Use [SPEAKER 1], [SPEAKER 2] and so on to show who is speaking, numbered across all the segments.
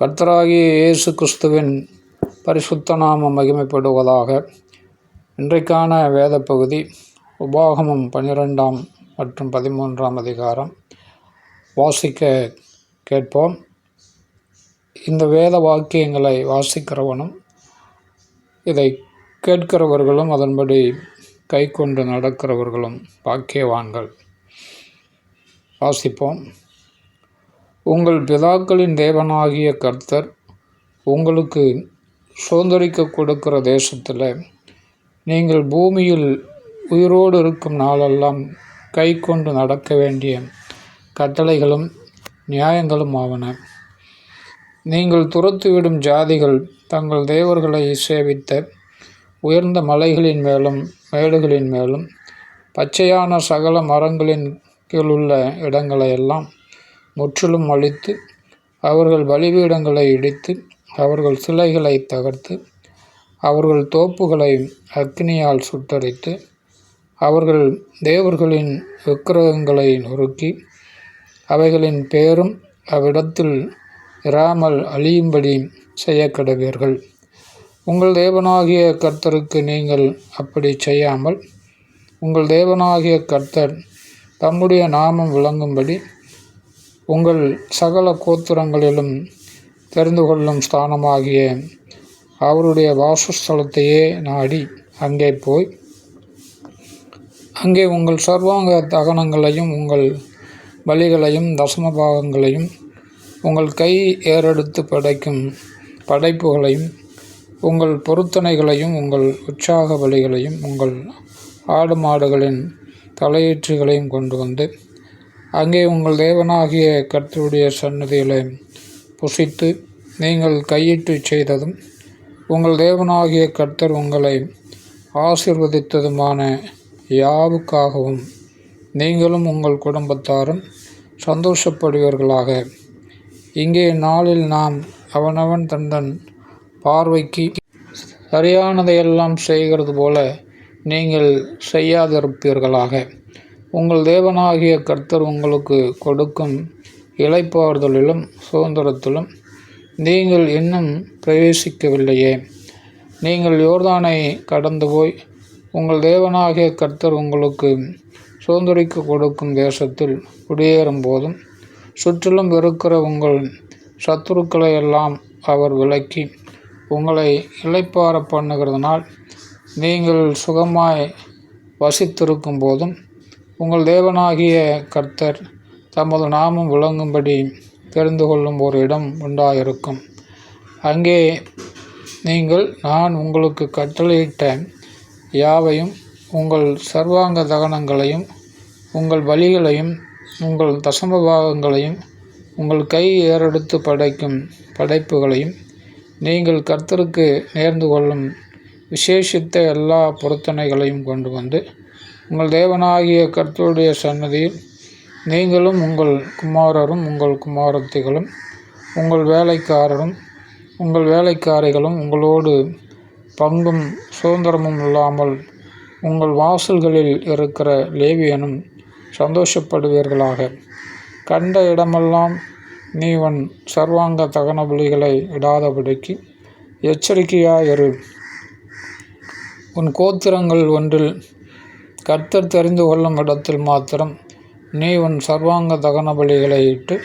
[SPEAKER 1] கர்த்தராகிய இயேசு கிறிஸ்துவின் பரிசுத்த நாமம் மகிமைப்படுவதாக இன்றைக்கான வேத பகுதி உபாகமம் பன்னிரெண்டாம் மற்றும் பதிமூன்றாம் அதிகாரம் வாசிக்க கேட்போம். இந்த வேத வாக்கியங்களை வாசிக்கிறவனும் இதை கேட்கிறவர்களும் அதன்படி கை கொண்டு நடக்கிறவர்களும் பாக்கியவான்கள். வாசிப்போம். உங்கள் பிதாக்களின் தேவனாகிய கர்த்தர் உங்களுக்கு சுதந்திரிக்க கொடுக்கிற தேசத்தில் நீங்கள் பூமியில் உயிரோடு இருக்கும் நாளெல்லாம் கை கொண்டு நடக்க வேண்டிய கட்டளைகளும் நியாயங்களும் ஆவன. நீங்கள் துரத்துவிடும் ஜாதிகள் தங்கள் தேவர்களை சேவித்த உயர்ந்த மலைகளின் மேலும் மேடுகளின் மேலும் பச்சையான சகல மரங்களின் கீழுள்ள இடங்களையெல்லாம் முற்றிலும் அழித்து அவர்கள் பலிபீடங்களை இடித்து அவர்கள் சிலைகளை தகர்த்து அவர்கள் தோப்புகளை அக்னியால் சுட்டரித்து அவர்கள் தேவர்களின் விக்கிரகங்களை நொறுக்கி அவைகளின் பேரும் அவ்விடத்தில் இராமல் அழியும்படி செய்ய கடவீர்கள் உங்கள் தேவனாகிய கர்த்தருக்கு நீங்கள் அப்படி செய்யாமல் உங்கள் தேவனாகிய கர்த்தர் தம்முடைய நாமம் விளங்கும்படி உங்கள் சகல கோத்திரங்களிலும் தெரிந்து கொள்ளும் ஸ்தானமாகிய அவருடைய வாசஸ்தலத்தையே நாடி அங்கே போய் அங்கே உங்கள் சர்வாங்க தகனங்களையும் உங்கள் பலிகளையும் தசம பாகங்களையும் உங்கள் கை ஏறெடுத்து படைக்கும் படைப்புகளையும் உங்கள் பொருத்தனைகளையும் உங்கள் உற்சாக பலிகளையும் உங்கள் ஆடு மாடுகளின் தலையீற்றுகளையும் கொண்டு வந்து அங்கே உங்கள் தேவனாகிய கர்த்தருடைய சன்னதியில் புசித்து நீங்கள் கையிட்டு செய்ததும் உங்கள் தேவனாகிய கர்த்தர் உங்களை ஆசிர்வதித்ததுமான யாவுக்காகவும் நீங்களும் உங்கள் குடும்பத்தாரும் சந்தோஷப்படுவீர்களாக. இங்கே நாளில் நாம் அவனவன் தந்தன் பார்வைக்கு சரியானதையெல்லாம் செய்கிறது போல நீங்கள் செய்யாதிருப்பீர்களாக. உங்கள் தேவனாகிய கர்த்தர் உங்களுக்கு கொடுக்கும் இளைப்பாறுதலிலும் சுதந்திரத்திலும் நீங்கள் இன்னும் பிரவேசிக்கவில்லையே. நீங்கள் யோர்தானை கடந்து போய் உங்கள் தேவனாகிய கர்த்தர் உங்களுக்கு சுதந்திரிக்க கொடுக்கும் தேசத்தில் குடியேறும் போதும் சுற்றிலும் இருக்கிற உங்கள் சத்துருக்களை எல்லாம் அவர் விலக்கி உங்களை இழைப்பாற பண்ணுகிறதுனால் நீங்கள் சுகமாய் வசித்திருக்கும் போதும் உங்கள் தேவனாகிய கர்த்தர் தமது நாமம் விளங்கும்படி தெரிந்து கொள்ளும் ஒரு இடம் உண்டாயிருக்கும். அங்கே நீங்கள் நான் உங்களுக்கு கட்டளையிட்ட யாவையும் உங்கள் சர்வாங்க தகனங்களையும் உங்கள் பலிகளையும் உங்கள் தசமபாகங்களையும் உங்கள் கை ஏறெடுத்து படைக்கும் படைப்புகளையும் நீங்கள் கர்த்தருக்கு நேர்ந்து கொள்ளும் விசேஷித்த எல்லா பொருத்தனைகளையும் கொண்டு வந்து உங்கள் தேவனாகிய கர்த்தருடைய சன்னதியில் நீங்களும் உங்கள் குமாரரும் உங்கள் குமாரத்திகளும் உங்கள் வேலைக்காரரும் உங்கள் வேலைக்காரிகளும் உங்களோடு பங்கும் சுதந்திரமும் இல்லாமல் உங்கள் வாசல்களில் இருக்கிற லேவியனும் சந்தோஷப்படுவீர்களாக. கண்ட இடமெல்லாம் நீ உன் சர்வாங்க தகன புலிகளை இடாதபடிக்கு எச்சரிக்கையாயிரு. உன் கோத்திரங்கள் ஒன்றில் கர்த்தர் தெரிந்து கொள்ளும் இடத்தில் மாத்திரம் நீ உன் சர்வாங்க தகன பலிகளை இட்டு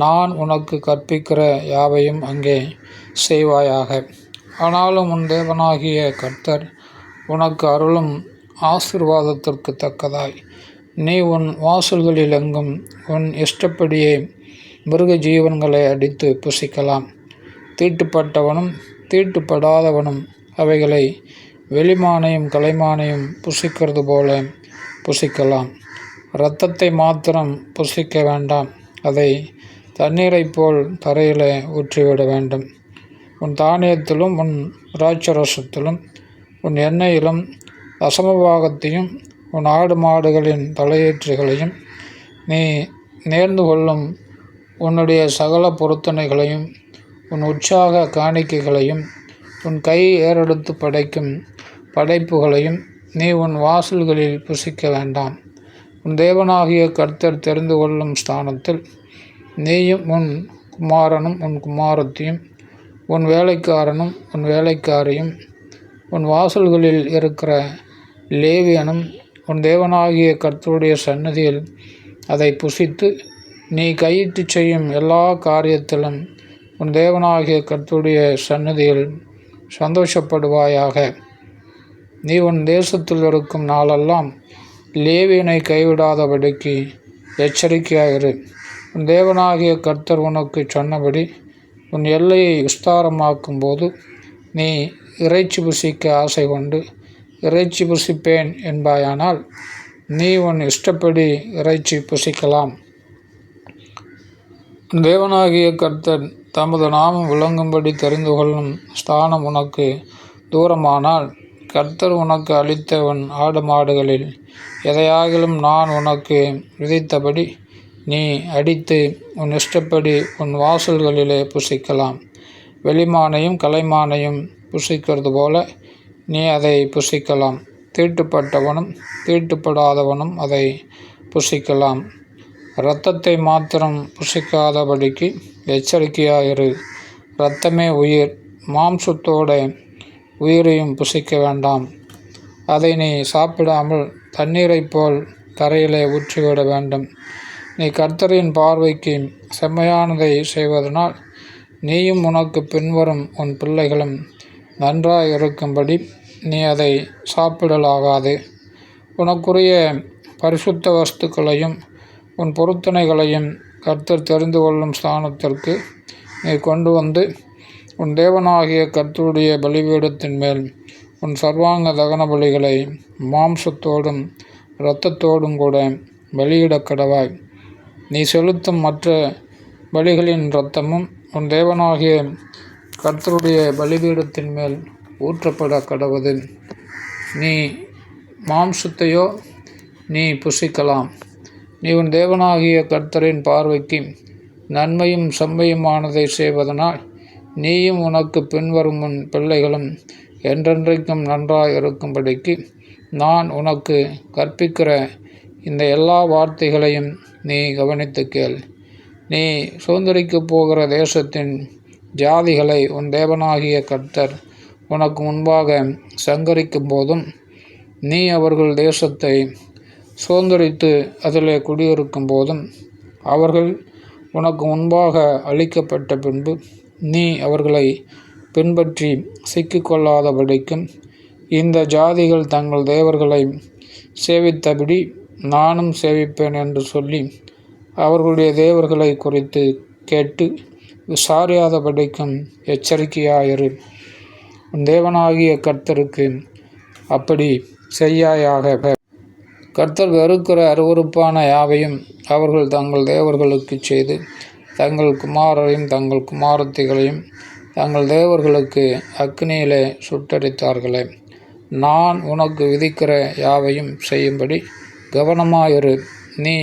[SPEAKER 1] நான் உனக்கு கற்பிக்கிற யாவையும் அங்கே செய்வாயாக. ஆனாலும் உன் தேவனாகிய கர்த்தர் உனக்கு அருளும் ஆசிர்வாதத்திற்கு தக்கதாய். நீ உன் வாசல்களில் எங்கும் உன் இஷ்டப்படியே மிருக ஜீவன்களை அடித்து புசிக்கலாம். தீட்டுப்பட்டவனும் தீட்டுப்படாதவனும் அவைகளை வெளிமானையும் கலைமானையும் புசிக்கிறது போல புசிக்கலாம். இரத்தத்தை மாத்திரம் புசிக்க வேண்டாம். அதை தண்ணீரைப் போல் தரையில் ஊற்றிவிட வேண்டும். உன் தானியத்திலும் உன் திராட்சரசத்திலும் உன் எண்ணெயிலும் தசமபாகத்தையும் உன் ஆடு மாடுகளின் தலையீற்றுகளையும் நீ நேர்ந்து கொள்ளும் உன்னுடைய சகல பொருத்தனைகளையும் உன் உற்சாக காணிக்கைகளையும் உன் கை ஏறெடுத்து படைக்கும் படைப்புகளையும் நீ உன் வாசல்களில் புசிக்க வேண்டாம். உன் தேவனாகிய கர்த்தர் தெரிந்து கொள்ளும் ஸ்தானத்தில் நீயும் உன் குமாரனும் உன் குமாரத்தையும் உன் வேலைக்காரனும் உன் வேலைக்காரியும் உன் வாசல்களில் இருக்கிற லேவியனும் உன் தேவனாகிய கர்த்தருடைய சன்னதியில் அதை புசித்து நீ கையிட்டு செய்யும் எல்லா காரியத்திலும் உன் தேவனாகிய கர்த்தருடைய சன்னதியில் சந்தோஷப்படுவாயாக. நீ உன் தேசத்தில் இருக்கும் நாளெல்லாம் லேவியனை கைவிடாதபடிக்கு எச்சரிக்கையாயிரு உன் தேவனாகிய கர்த்தர் உனக்கு சொன்னபடி உன் எல்லையை விஸ்தாரமாக்கும் போது நீ இறைச்சி புசிக்க ஆசை கொண்டு இறைச்சி புசிப்பேன் என்பாயானால் நீ உன் இஷ்டப்படி இறைச்சி புசிக்கலாம். தேவனாகிய கர்த்தர் தமது நாமம் விளங்கும்படி தெரிந்து கொள்ளும் ஸ்தானம் உனக்கு தூரமானால் கர்த்தர் உனக்கு அளித்த உன் ஆடு மாடுகளில் எதையாகிலும் நான் உனக்கு விதித்தபடி நீ அடித்து உன் இஷ்டப்படி உன் வாசல்களிலே புசிக்கலாம். வெளிமானையும் கலைமானையும் புசிக்கிறது போல நீ அதை புசிக்கலாம். தீட்டுப்பட்டவனும் தீட்டுப்படாதவனும் அதை புசிக்கலாம். இரத்தத்தை மாத்திரம் புசிக்காதபடிக்கு எச்சரிக்கையாயிரு. இரத்தமே உயிர். மாம்சத்தோட உயிரையும் புசிக்க வேண்டாம். அதை நீ சாப்பிடாமல் தண்ணீரைப் போல் தரையிலே ஊற்றிவிட வேண்டும். நீ கர்த்தரின் பார்வைக்கு செம்மையானதை செய்வதனால் நீயும் உனக்கு பின்வரும் உன் பிள்ளைகளும் நன்றாய் இருக்கும்படி நீ அதை சாப்பிடலாகாது. உனக்குரிய பரிசுத்த வஸ்துக்களையும் உன் பொருத்தனைகளையும் கர்த்தர் தெரிந்து கொள்ளும் ஸ்தானத்திற்கு நீ கொண்டு வந்து உன் தேவனாகிய கர்த்தருடைய பலிபீடத்தின் மேல் உன் சர்வாங்க தகன பலிகளை மாம்சத்தோடும் இரத்தத்தோடும் கூட பலியிடக் கடவாய். நீ செலுத்தும் மற்ற பலிகளின் இரத்தமும் உன் தேவனாகிய கர்த்தருடைய பலிபீடத்தின் மேல் ஊற்றப்பட கடவுது. நீ மாம்சத்தையோ நீ புசிக்கலாம். நீ உன் தேவனாகிய கர்த்தரின் பார்வைக்கு நன்மையும் செம்மையுமானதை செய்வதனால் நீயும் உனக்கு பின்வரும் உன் பிள்ளைகளும் என்றென்றைக்கும் நன்றாக இருக்கும்படிக்கு நான் உனக்கு கற்பிக்கிற இந்த எல்லா வார்த்தைகளையும் நீ கவனித்து கேள். நீ சுதந்திரிக்கப் போகிற தேசத்தின் ஜாதிகளை உன் தேவனாகிய கர்த்தர் உனக்கு முன்பாக சங்கரிக்கும் போதும் நீ அவர்கள் தேசத்தை சுதந்திரித்து அதிலே குடியிருக்கும் போதும் அவர்கள் உனக்கு முன்பாக அளிக்கப்பட்ட பின்பு நீ அவர்களை பின்பற்றி சிக்கிக்கொள்ளாதபடிக்கும் இந்த ஜாதிகள் தங்கள் தேவர்களை சேவித்தபடி நானும் சேவிப்பேன் என்று சொல்லி அவர்களுடைய தேவர்களை குறித்து கேட்டு விசாரியாதபடிக்கும் எச்சரிக்கையாயிரு. தேவனாகிய கர்த்தருக்கு அப்படி செய்யாயாக. கர்த்தர் வெறுக்கிற அருவறுப்பான யாவையும் அவர்கள் தங்கள் தேவர்களுக்கு செய்து தங்கள் குமாரரையும் தங்கள் குமாரத்திகளையும் தங்கள் தேவர்களுக்கு அக்னியிலே சுட்டரித்தார்களே நான் உனக்கு விதிக்கிற யாவையும் செய்யும்படி கவனமாயிரு. நீ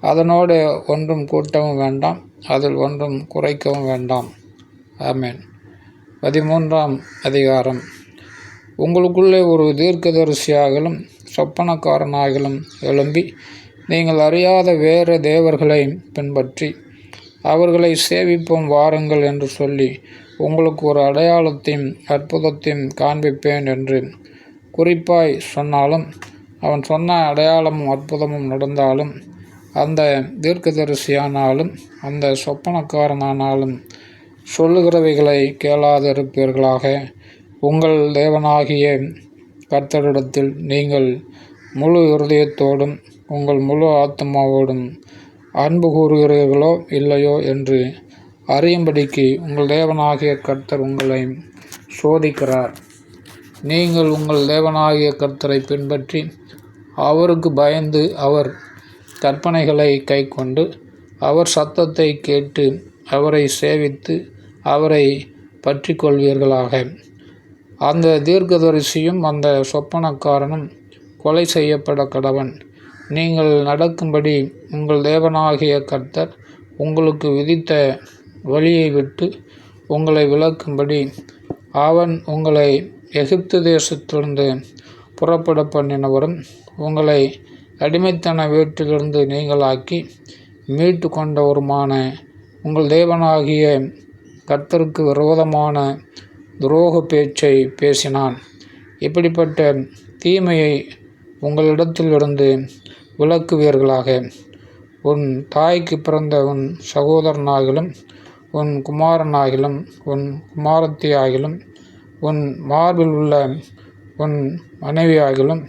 [SPEAKER 1] அதனோடு ஒன்றும் கூட்டவும் வேண்டாம் அதில் ஒன்றும் குறைக்கவும் வேண்டாம். ஆமேன். பதிமூன்றாம் அதிகாரம். உங்களுக்குள்ளே ஒரு தீர்க்கதரிசியாகலும் சொப்பனக்காரனாகலும் எழும்பி நீங்கள் அறியாத வேறு தேவர்களை பின்பற்றி அவர்களை சேவிப்போம் வாருங்கள் என்று சொல்லி உங்களுக்கு ஒரு அடையாளத்தையும் அற்புதத்தையும் காண்பிப்பேன் என்று குறிப்பாய் சொன்னாலும் அவன் சொன்ன அடையாளமும் அற்புதமும் நடந்தாலும் அந்த தீர்க்கதரிசியானாலும் அந்த சொப்பனக்காரனானாலும் சொல்லுகிறவைகளை கேளாதிருப்பீர்களாக. உங்கள் தேவனாகிய கர்த்தரிடத்தில் நீங்கள் முழு இருதயத்தோடும் உங்கள் முழு ஆத்மாவோடும் அன்பு கூறுகிறீர்களோ இல்லையோ என்று அறியும்படிக்கு உங்கள் தேவனாகிய கர்த்தர் உங்களை சோதிக்கிறார். நீங்கள் உங்கள் தேவனாகிய கர்த்தரை பின்பற்றி அவருக்கு பயந்து அவர் கற்பனைகளை கைக்கொண்டு அவர் சத்தத்தை கேட்டு அவரை சேவித்து அவரை பற்றி கொள்வீர்களாக அந்த தீர்க்கதரிசியும் அந்த சொப்பனக்காரனும் கொலை செய்யப்பட கடவன். நீங்கள் நடக்கும்படி உங்கள் தேவனாகிய கர்த்தர் உங்களுக்கு விதித்த வழியை விட்டு உங்களை விளக்கும்படி அவன் உங்களை எகிப்து தேசத்திலிருந்து புறப்பட பண்ணினவரும் உங்களை அடிமைத்தன வீட்டிலிருந்து நீங்களாக்கி மீட்டு கொண்டவருமான உங்கள் தேவனாகிய கர்த்தருக்கு விரோதமான துரோக பேச்சை பேசினான். இப்படிப்பட்ட தீமையை உங்களிடத்திலிருந்து விலக்குவீர்களாக. உன் தாய்க்கு பிறந்த உன் சகோதரனாகிலும் உன் குமாரனாகிலும் உன் குமாரத்தியாகிலும் உன் மார்பில் உள்ள உன் மனைவியாகிலும்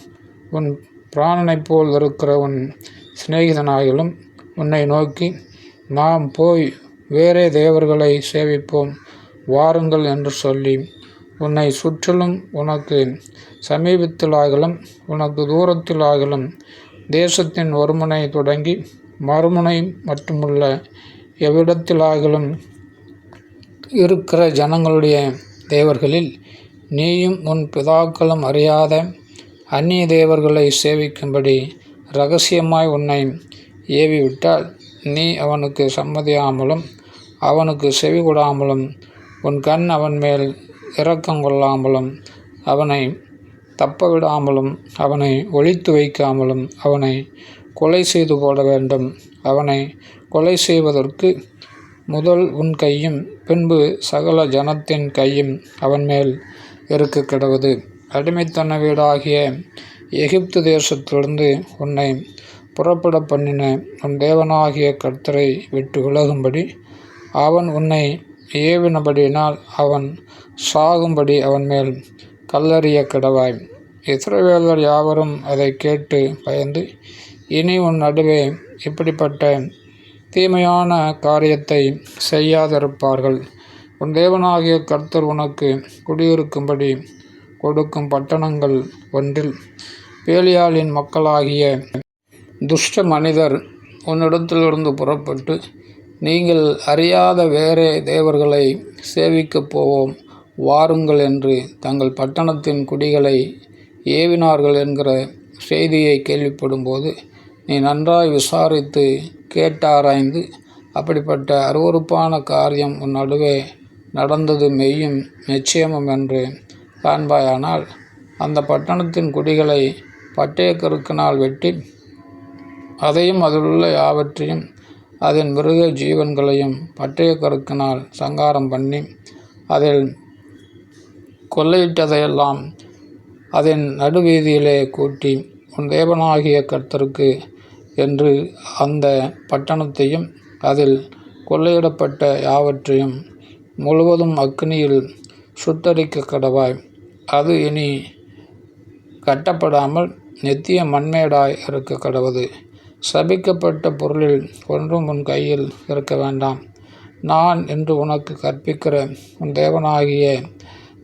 [SPEAKER 1] உன் பிராணனைப் போல் இருக்கிற உன் சிநேகிதனாகிலும் உன்னை நோக்கி நாம் போய் வேறே தேவர்களை சேவிப்போம் வாருங்கள் என்று சொல்லி உன்னை சுற்றிலும் உனக்கு சமீபத்திலாகலும் உனக்கு தூரத்திலாகலும் தேசத்தின் ஒருமுனை தொடங்கி மறுமுனை மட்டுமுள்ள எவ்விடத்திலாகலும் இருக்கிற ஜனங்களுடைய தேவர்களில் நீயும் உன் பிதாக்களும் அறியாத அந்நிய தேவர்களை சேவிக்கும்படி ரகசியமாய் உன்னை ஏவிவிட்டால் நீ அவனுக்கு சம்மதியாமலும் அவனுக்கு செவி கொடாமலும் உன் கண் அவன் மேல் இரக்கம் கொள்ளாமலும் அவனை தப்ப விடாமலும் அவனை ஒழித்து வைக்காமலும் அவனை கொலை செய்து போட வேண்டும். அவனை கொலை செய்வதற்கு முதல் உன் கையும் பின்பு சகல ஜனத்தின் கையும் அவன் மேல் இருக்க கிடவது. அடிமைத்தன வீடாகிய எகிப்து தேசத்திலிருந்து உன்னை புறப்பட பண்ணின உன் தேவனாகிய கர்த்தரை விட்டு விலகும்படி அவன் உன்னை ஏவினபடியினால் அவன் சாகும்படி அவன் மேல் கல்லறிய கிடவாய். இஸ்ரவேலர் யாவரும் அதை கேட்டு பயந்து இனி உன் நடுவே இப்படிப்பட்ட தீமையான காரியத்தை செய்யாதிருப்பார்கள். உன் தேவனாகிய கர்த்தர் உனக்கு குடியிருக்கும்படி கொடுக்கும் பட்டணங்கள் ஒன்றில் பேலியாளின் மக்களாகிய துஷ்ட மனிதர் உன்னிடத்திலிருந்து புறப்பட்டு நீங்கள் அறியாத வேறே தேவர்களை சேவிக்கப் போவோம் வாருங்கள் என்று தங்கள் பட்டணத்தின் குடிகளை ஏவினார்கள் என்கிற செய்தியை கேள்விப்படும்போது நீ நன்றாய் விசாரித்து கேட்டாராய்ந்து அப்படிப்பட்ட அருவறுப்பான காரியம் உன் நடுவே நடந்தது மெய்யும் நிச்சயமும் என்று காண்பாயானால் அந்த பட்டணத்தின் குடிகளை பட்டய கருக்கினால் வெட்டி அதையும் அதிலுள்ள யாவற்றையும் அதன் மிருக ஜீவன்களையும் பட்டய கருக்கினால் சங்காரம் பண்ணி அதில் கொள்ளையிட்டதையெல்லாம் அதன் நடுவீதியிலே கூட்டி உன் தேவனாகிய கர்த்தருக்கு என்று அந்த பட்டணத்தையும் அதில் கொள்ளையிடப்பட்ட யாவற்றையும் முழுவதும் அக்னியில் சுட்டரிக்க கடவாய். அது இனி கட்டப்படாமல் நித்திய மண்மேடாய் இருக்க கடவுது. சபிக்கப்பட்ட பொருளில் ஒன்றும் உன் கையில் இருக்க வேண்டாம். நான் என்று உனக்கு கற்பிக்கிற உன் தேவனாகிய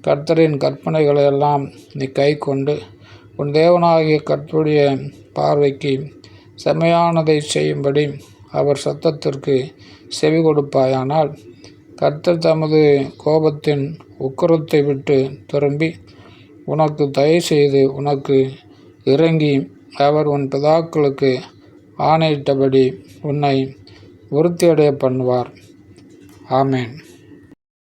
[SPEAKER 1] கர்த்தரின் கற்பனைகளையெல்லாம் நீ கை கொண்டு உன் தேவனாகிய கர்த்தருடைய பார்வைக்கு செம்மையானதை செய்யும்படி அவர் சத்தத்திற்கு செவி கொடுப்பாயானால் கர்த்தர் தமது கோபத்தின் உக்கரத்தை விட்டு திரும்பி உனக்கு தயவு செய்து உனக்கு இறங்கி அவர் உன் பிதாக்களுக்கு ஆணையிட்டபடி உன்னை விருத்தியடைய பண்ணுவார். ஆமேன்.